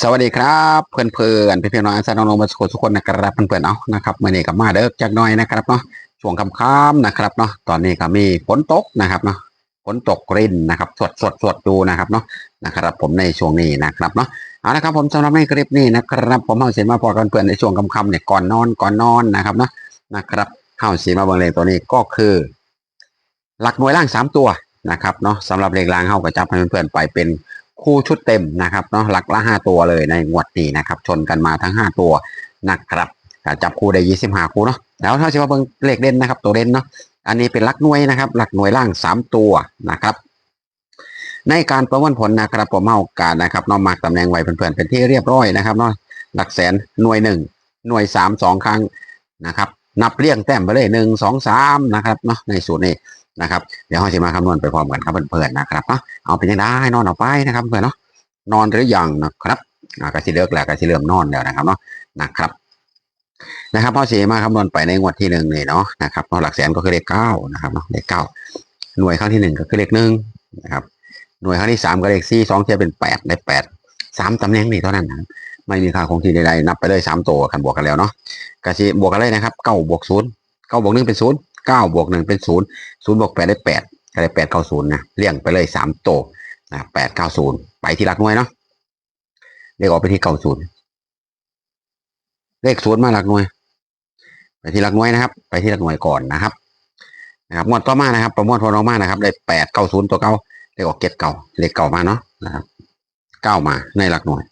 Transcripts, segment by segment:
สวัสดีครับเพื่อนเพื่อนพี่พี่น้องอาจารย์น้องๆมาสุขทุกคนนะครับเพื่อนเพื่อนๆเอานะครับเมื่อนี้กับมาเด้อจากน้อยนะครับเนาะช่วงค่ำๆนะครับเนาะตอนนี้ก็มีฝนตกนะครับเนาะฝนตกรินนะครับสดสดสดดูนะครับเนาะนะครับ ผมในช่วงนี้นะครับเนาะเอาละครับผมสำหรับในคลิปนี้นะครับ ผมเอาเสียมาพอกันเพื่อนในช่วงค่ำๆเนี่ยก่อนนอนก่อนนอนนะครับเนาะนะครับเข้าสีมาเบิ่งเลขตัวนี้ก็คือ หลักหน่วยล่างสามตัวนะครับเนาะสำหรับเลขล่างเข้ากับจับให้เพื่อนๆไปเป็น คู่ชุดเต็มนะครับเนาะหลักละห้าตัวเลยในงวดนี้นะครับ ชนกันมาทั้งห้าตัวนะครับจับคู่ได้ยี่สิบห้าคู่เนาะแล้วถ้าจะมาเบิ่งเลขเด่นนะครับ ตัวเด่นเนาะอันนี้เป็นหลักหน่วยนะครับ หลักหน่วยล่างสามตัวนะครับในการประมวลผลนะครับผมเอาการนะครับเนาะมากตำแหน่งไว้เพื่อนๆเป็นที่เรียบร้อยนะครับเนาะหลักแสนหน่วยหนึ่งหน่วยสามสองครั้งนะครับ นับเรียงแต้มไปเลยหนึ่งสองสามนะครับเนาะในสูตรนี้ นะครับเดี๋ยวเราจะมาคำนวณไปพร้อมกันครับเพื่อนๆนะครับเนาะเอาเป็นยังได้นอนเอาไปนะครับเพื่อนเนาะนอนหรือยังนะครับกระสิเลิกแล้วกระสิเริ่มนอนแล้วนะครับเนาะนะครับนะครับพอเสีมาคำนวณไปในงวดที่หนึ่งนี่เนาะนะครับเพราะหลักแสนก็คือเลขเก้านะครับเนาะเลขเก้าหน่วยครั้งที่หนึ่งก็คือเลขหนึ่งนะครับหน่วยครั้งที่สามก็เลขสี่สองเทียบเป็นแปดได้แปดสามตำแหน่งนี่เท่านั้นนะไม่มีค่าคงที่ใดๆนับไปเลยสามตัวกันบวกกันแล้วเนาะกระสิบวกกันเลยนะครับเก้าบวกศูนย์เก้าบวกหนึ่งเป็นศูนย์ เก้าบวกหนึ่งเป็นศูนย์ศูนย์บวกแปดได้แปดก็ได้แปดเก้าศูนย์นะเลี่ยงไปเลยสามโตนะแปดเก้าศูนย์ไปที่หลักหน่วยเนาะเลขออกไปที่เก้าศูนย์เลขศูนย์มาหลักหน่วย ไปที่หลักหน่วยนะครับ ไปที่หลักหน่วยก่อนนะครับนะครับงวดต่อมานะครับ ประมวลผลออกมานะครับ ได้แปดเก้าศูนย์ตัวเก้าเลขออกเก็ดเก่าเลขเก่ามาเนาะนะครับเก้ามาในหลักหน่วย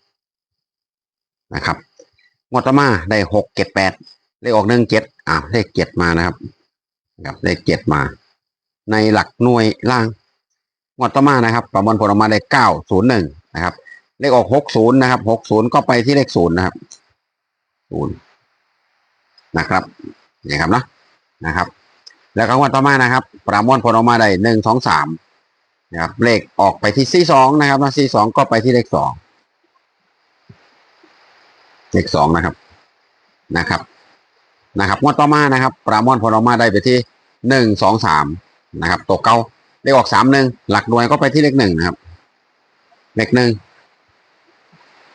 นะครับงวดต่อมาได้หกเจ็ดแปดเลขออกหนึ่งเจ็ดอ่าเลขเจ็ดมานะครับ นะครับเลขเจ็ดมา ในหลักหน่วยล่างงวดต่อมานะครับ ประมวลผลออกมาได้เก้าศูนย์หนึ่งนะครับ เลขออกหกศูนย์นะครับหกศูนย์ก็ไปที่เลขศูนย์นะครับศูนย์นะครับนี่ครับเนาะนะครับ แล้วก็งวดต่อมานะครับ ประมวลผลออกมาได้หนึ่งสองสามนะครับเลขออกไปที่สี่สองนะครับนะสี่สองก็ไปที่เลขสองเลขสองนะครับนะครับนะครับงวดต่อมานะครับ ประมวลผลออกมาได้ไปที่ หนึ่งสองสามนะครับตัวเก้าเลขออกสามหนึ่งหลักหน่วยก็ไปที่เลขหนึ่งนะครับ เลขหนึ่ง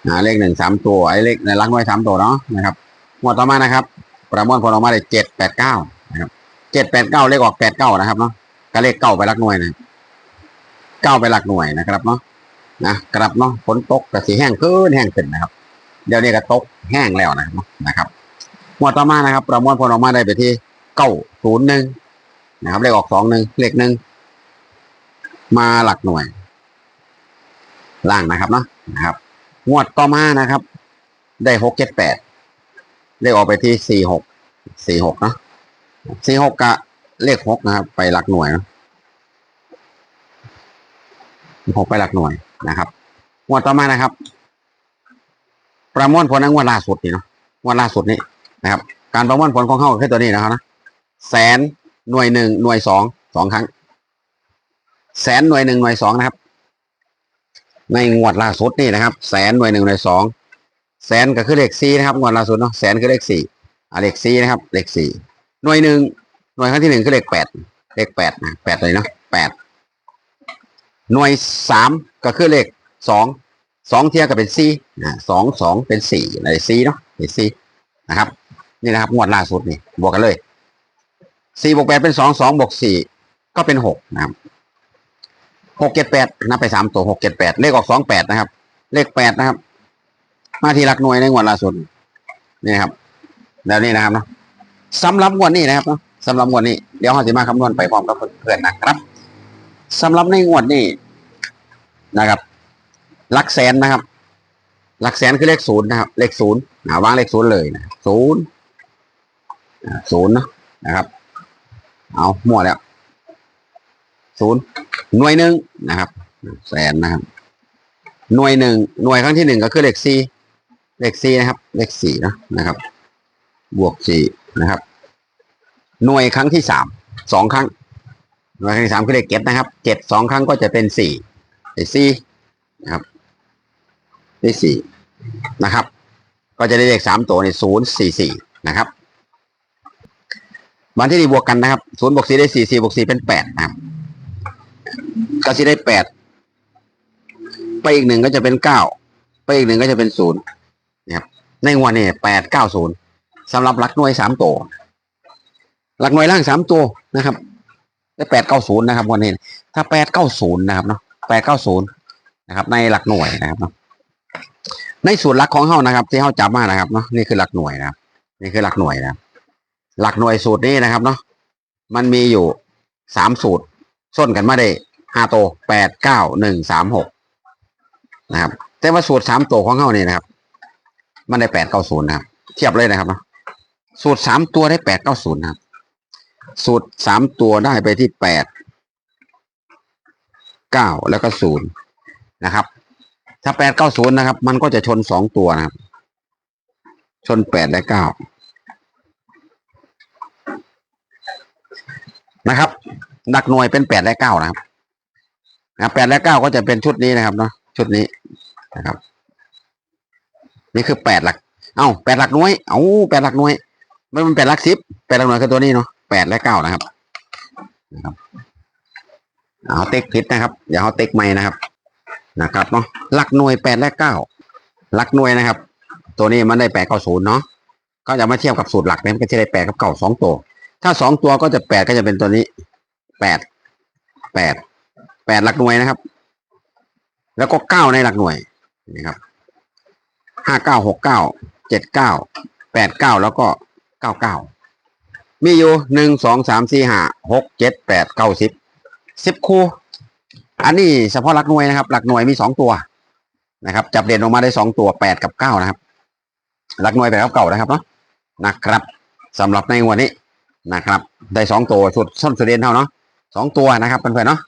อ่าเลขหนึ่งสามตัวไอ้เลขในหลักหน่วยสามตัวเนาะนะครับงวดต่อมานะครับ ประมวลผลออกมาได้เจ็ดแปดเก้านะครับเจ็ดแปดเก้าเลขออกแปดเก้านะครับเนาะก็เลขเก้าไปหลักหน่วยนะเก้าไปหลักหน่วยนะครับเนาะนะครับเนาะฝนตกกระสีแห้งขึ้นแห้งขึ้นนะครับ เดี๋ยวนี้ก็ตกแห้งแล้วนะครับนะครับงวดต่อมานะครับ ประมวลผลออกมาได้ไปที่เก้าศูนย์หนึ่ง นะครับเลขออกสองหนึ่งเลขหนึ่งมาหลักหน่วย ล่างนะครับเนาะนะครับงวดต่อมานะครับ ได้หกเจ็ดแปดเลขออกไปที่สี่หกสี่หกเนาะสี่หกกะเลขหกนะครับ ไปหลักหน่วยนะหกไปหลักหน่วยนะครับงวดต่อมานะครับ ประมวลผลในงวดล่าสุดนี่เนาะงวดล่าสุดนี่นะครับ การประมวลผลของเข้าคือตัวนี้นะครับนะแสน หน่วยหนึ่งหน่วยสองสองครั้ง แสนหน่วยหนึ่งหน่วยสองนะครับ ในงวดล่าสุดนี่นะครับ แสนหน่วยหนึ่งหน่วยสองแสนก็คือเลขสี่นะครับงวดล่าสุดเนาะแสนคือเลขสี่อ่าเลขสี่นะครับ เลขสี่หน่วยหนึ่งหน่วยครั้งที่หนึ่งคือเลขแปดเลขแปดนะแปดเลยเนาะแปดหน่วยสามก็คือเลขสองสองเทียบกับเป็นสี่นะสองสองเป็นสี่อะไรสี่เนาะเป็นสี่นะครับ นี่นะครับงวดล่าสุดนี่บวกกันเลย สี่บวกแปดเป็นสองสองบวกสี่ก็เป็นหกนะครับหกเจ็ดแปดนับไปสามตัวหกเจ็ดแปดเลขออกสองแปดนะครับ เลขแปดนะครับ มาทีหลักหน่วยในงวดล่าสุดนี่ครับแล้วนี่นะครับเนาะสำหรับงวดนี้นะครับเนาะสำหรับงวดนี้เดี๋ยวเราจะมาคำนวณไปพร้อมกับเพื่อนๆนะครับสำหรับในงวดนี้นะครับหลักแสนนะครับ หลักแสนคือเลขศูนย์นะครับ เลขศูนย์อ่าวางเลขศูนย์เลยนะศูนย์ศูนย์เนาะนะครับ เอามั่วแล้วศูนย์หน่วยหนึ่งนะครับ แสนนะครับ หน่วยหนึ่งหน่วยครั้งที่หนึ่งก็คือเลขสี่เลขสี่นะครับ เลขสี่นะนะครับ บวกสี่นะครับ หน่วยครั้งที่สามสองครั้ง หน่วยครั้งที่สามคือเลขเจ็ดนะครับเจ็ดสองครั้งก็จะเป็นสี่ไอ้สี่นะครับได้สี่นะครับ ก็จะได้เลขสามตัวในศูนย์สี่สี่นะครับ วันที่นี่บวกกันนะครับศูนย์บวกสี่ได้สี่สี่บวกสี่เป็นแปดนะครับก็จะได้แปดไปอีกหนึ่งก็จะเป็นเก้าไปอีกหนึ่งก็จะเป็นศูนย์นะครับในวดนี้แปดเก้าศูนย์สำหรับหลักหน่วยสามตัวหลักหน่วยล่างสามตัวนะครับ ได้แปดเก้าศูนย์นะครับวันนี้ ถ้าแปดเก้าศูนย์นะครับเนาะแปดเก้าศูนย์นะครับ ในหลักหน่วยนะครับเนาะในสูตรหลักของเฮานะครับ ที่เฮาจับมานะครับเนาะนี่คือหลักหน่วยนะครับ นี่คือหลักหน่วยนะครับ หลักหน่วยสูตรนี้นะครับเนาะมันมีอยู่สามสูตรส้นกันมาได้ห้าตัวแปดเก้าหนึ่งสามหกนะครับ แต่ว่าสูตรสามตัวของเฮานี่นะครับ มันได้แปดเก้าศูนย์นะครับ เทียบเลยนะครับเนาะสูตรสามตัวได้แปดเก้าศูนย์นะครับ สูตรสามตัวได้ไปที่แปดเก้าแล้วก็ศูนย์นะครับ ถ้าแปดเก้าศูนย์นะครับ มันก็จะชนสองตัวนะครับ ชนแปดและเก้า นะครับ หลักหน่วยเป็นแปดและเก้านะครับนะแปดและเก้าก็จะเป็นชุดนี้นะครับเนาะชุดนี้นะครับ นี่คือแปดหลัก เอ้าแปดหลักหน่วย เอ้าแปดหลักหน่วยไม่มันแปดหลักสิบแปดหลักหน่วยคือตัวนี้เนาะแปดและเก้านะครับนะครับเอาเต็กผิดนะครับเดี๋ยวเอาเต็กใหม่นะครับ นะครับเนาะหลักหน่วยแปดและเก้าหลักหน่วยนะครับ ตัวนี้มันได้แปดเก้าศูนย์เนาะก็จะมาเทียบกับสูตรหลักเนี่ยมันก็จะได้แปดกับเก้าสองตัว ถ้าสองตัวก็จะแปดก็จะเป็นตัวนี้แปดแปดแปดหลักหน่วยนะครับ แล้วก็เก้าในหลักหน่วยนี่ครับห้าเก้าหกเก้าเจ็ดเก้าแปดเก้าแล้วก็เก้าเก้ามีอยู่หนึ่งสองสามสี่ห้าหกเจ็ดแปดเก้าสิบสิบคู่ อันนี้เฉพาะหลักหน่วยนะครับ หลักหน่วยมีสองตัวนะครับ จับเด่นออกมาได้สองตัวแปดกับเก้านะครับ หลักหน่วยแปดกับเก้านะครับเนาะนะครับสำหรับในวันนี้ นะครับได้สองตัวชุดส้นสุดเด่นเท่าเนาะสองตัวนะครับเพื่อนๆเนาะ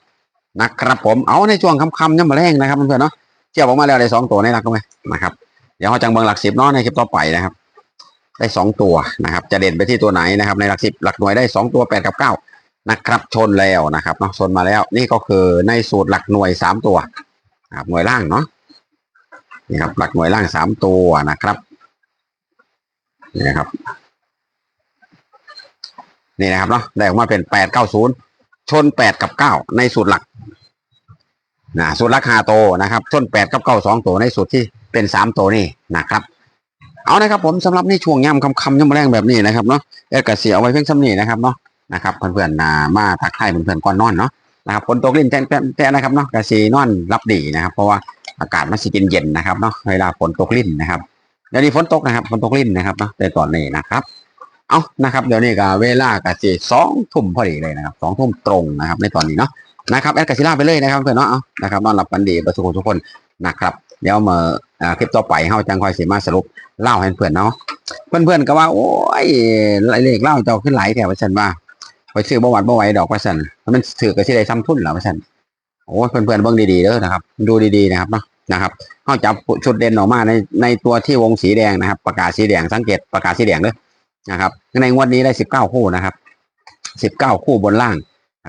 นะครับผมเอาในช่วงคำๆเนี่ยมาแรงนะครับเพื่อนๆเนาะเทียบออกมาแล้วได้สองตัวในหลักหน่วยนะครับเดี๋ยวเราจังเบิงหลักสิบเนาะในคลิปต่อไปนะครับ ได้สองตัวนะครับ จะเด่นไปที่ตัวไหนนะครับ ในหลักสิบหลักหน่วยได้สองตัวแปดกับเก้านะครับชนแล้วนะครับเนาะชนมาแล้วนี่ก็คือในสูตรหลักหน่วยสามตัวนะครับหน่วยล่างเนาะนี่ครับหลักหน่วยล่างสามตัวนะครับนี่ครับ นี่นะครับเนาะได้ออกมาเป็นแปดเก้าศูนย์ชนแปดกับเก้าในสูตรหลักนะสูตรราคาโตนะครับ ชนแปดกับเก้าสองตัวในสูตรที่เป็นสามตัวนี่นะครับ เอานะครับผมสำหรับในช่วงย่ำคำคำย่ำแรงแบบนี้นะครับเนาะเอ็กเสียเอาไว้เพียงซ้ำนี้นะครับเนาะนะครับเพื่อนๆนามาทักทายเพื่อนๆก่อนนอนเนาะนะครับฝนตกลิ้นแจ้ๆนะครับเนาะกระสีนอนรับดีนะครับ เพราะว่าอากาศมันสิเย็นๆนะครับเนาะเวลาฝนตกลิ้นนะครับเดี๋ยวนี้ฝนตกนะครับฝนตกลิ้นนะครับเนาะในตอนนี้นะครับ เอานะครับเดี๋ยวนี้ก็เวลากะสิสองทุ่มพอดีเลยนะครับสองทุ่มตรงนะครับ ในตอนนี้เนาะนะครับแอดกาซิล่าไปเลยนะครับเพื่อนเนาะเอานะครับนอนหลับกันดีประสุขทุกคนนะครับ เดี๋ยวมาอ่าคลิปต่อไปเฮาจังคอยสิมาสรุปเล่าให้เพื่อนเนาะเพื่อนๆก็ว่า โอ้ยเลขเล่าเจ้าขึ้นไหลแถวว่าฉันว่าไปซื้อบ่หวัดบ่ไหวดอกว่าฉันมันถือก็สิได้ซ้ำทุนแล้วว่าฉันโอ้ยเพื่อนๆเบิ่งดีๆเด้อนะครับ ดูดีๆนะครับเนาะนะครับเฮาจับชุดเด่นออกมาในในตัวที่วงสีแดงนะครับ ประกาศสีแดงสังเกตประกาศสีแดงเด้อ นะครับในงวดนี้ได้สิบเก้าคู่นะครับสิบเก้าคู่บนล่าง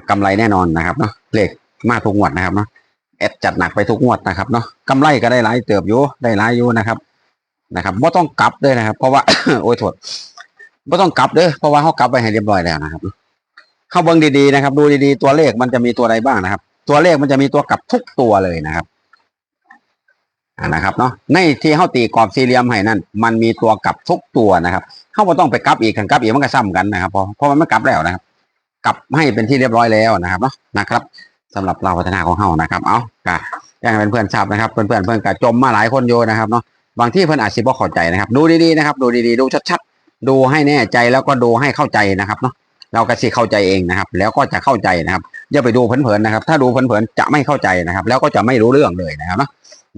กำไรแน่นอนนะครับเนาะเลขมาทุกงวดนะครับเนาะแอดจัดหนักไปทุกงวดนะครับเนาะกำไรก็ได้หลายเติบอยู่ได้หลายอยู่นะครับ นะครับไม่ต้องกลับด้วยนะครับ เพราะว่า โอ้ยโทษไม่ต้องกลับเด้อเพราะว่าเขากลับไปให้เรียบร้อยแล้วนะครับเข้าเบิ้งดีๆนะครับ ดูดีๆตัวเลขมันจะมีตัวใดบ้างนะครับ ตัวเลขมันจะมีตัวกลับทุกตัวเลยนะครับนะครับเนาะในที่เข้าตีกรอบสี่เหลี่ยมให้นั่นมันมีตัวกลับทุกตัวนะครับ เขาบ่ต้องไปกลับอีกกันกลับอีกมันก็ซ้ำกันนะครับเพราะเพราะมันไม่กลับแล้วนะครับ กลับให้เป็นที่เรียบร้อยแล้วนะครับเนาะนะครับสำหรับเราพัฒนาของเขานะครับ เอากะแจ้งให้เพื่อนทราบนะครับเพื่อนๆเพื่อนกะจมมาหลายคนโยนะครับเนาะบางที่เพื่อนอาจสิบ่เข้าใจนะครับ ดูดีๆนะครับ ดูดีๆ ดูชัดๆ ดูให้แน่ใจแล้วก็ดูให้เข้าใจนะครับเนาะเราก็สิเข้าใจเองนะครับ แล้วก็จะเข้าใจนะครับอย่าไปดูเผินๆนะครับ ถ้าดูเผินๆจะไม่เข้าใจนะครับ แล้วก็จะไม่รู้เรื่องเลยนะครับเนาะ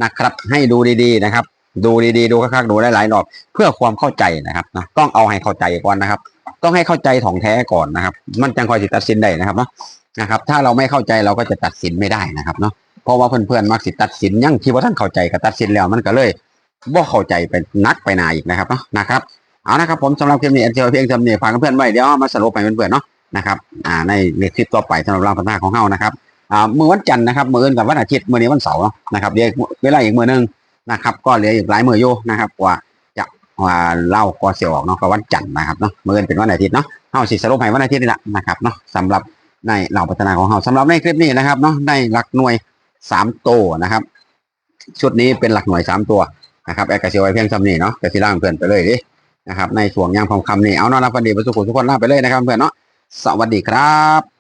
นะครับ ให้ดูดีๆนะครับ ดูดีๆดูคักๆดูหลายๆรอบเพื่อความเข้าใจนะครับนะต้องเอาให้เข้าใจก่อนนะครับ ต้องให้เข้าใจถ่องแท้ก่อนนะครับ มันจังคอยสิตัดสินได้นะครับเนาะนะครับ ถ้าเราไม่เข้าใจเราก็จะตัดสินไม่ได้นะครับเนาะเพราะว่าเพื่อนๆมักสิตัดสินยังที่ว่าท่านเข้าใจก็ตัดสินแล้วมันก็เลยบ่เข้าใจไปนักไปนาอีกนะครับเนาะนะครับเอานะครับผมสำหรับคลิปนี้เอ็นเจอเพียงจำเนียฝากเพื่อนๆไว้เดี๋ยวมาสรุปให้เพื่อนๆเนาะนะครับอ่าในคลิปต่อไปสำหรับเราพัฒนาของเฮานะครับอ่ามือวันจันทร์นะครับมืออื่นกับวันอาทิตย์มือนี้วันเสาร์นะครับเดี๋ยวเวลาอีกมือนึง นะครับ ก็เหลืออีกหลายมืออยู่นะครับกว่าจะว่าเล่าก็เสียออกเนาะก็วันจันทร์นะครับเนาะมืออื่นเป็นวันอาทิตย์เนาะเฮาสิสรุปให้วันอาทิตย์นี่แหละนะครับเนาะสำหรับในเหล่าพัฒนาของเฮาสำหรับในคลิปนี้นะครับเนาะได้หลักหน่วยสามตัวนะครับ ชุดนี้เป็นหลักหน่วยสามตัวนะครับแอร์กระเชียวไว้เพียงจำนี่เนาะกระชีล่างเพื่อนไปเลยดินะครับในช่วงย่ามคำคำนี่เอานอนรับกันดีไปสุขุทุกคนลาไปเลยนะครับเพื่อนเนาะสวัสดีครับ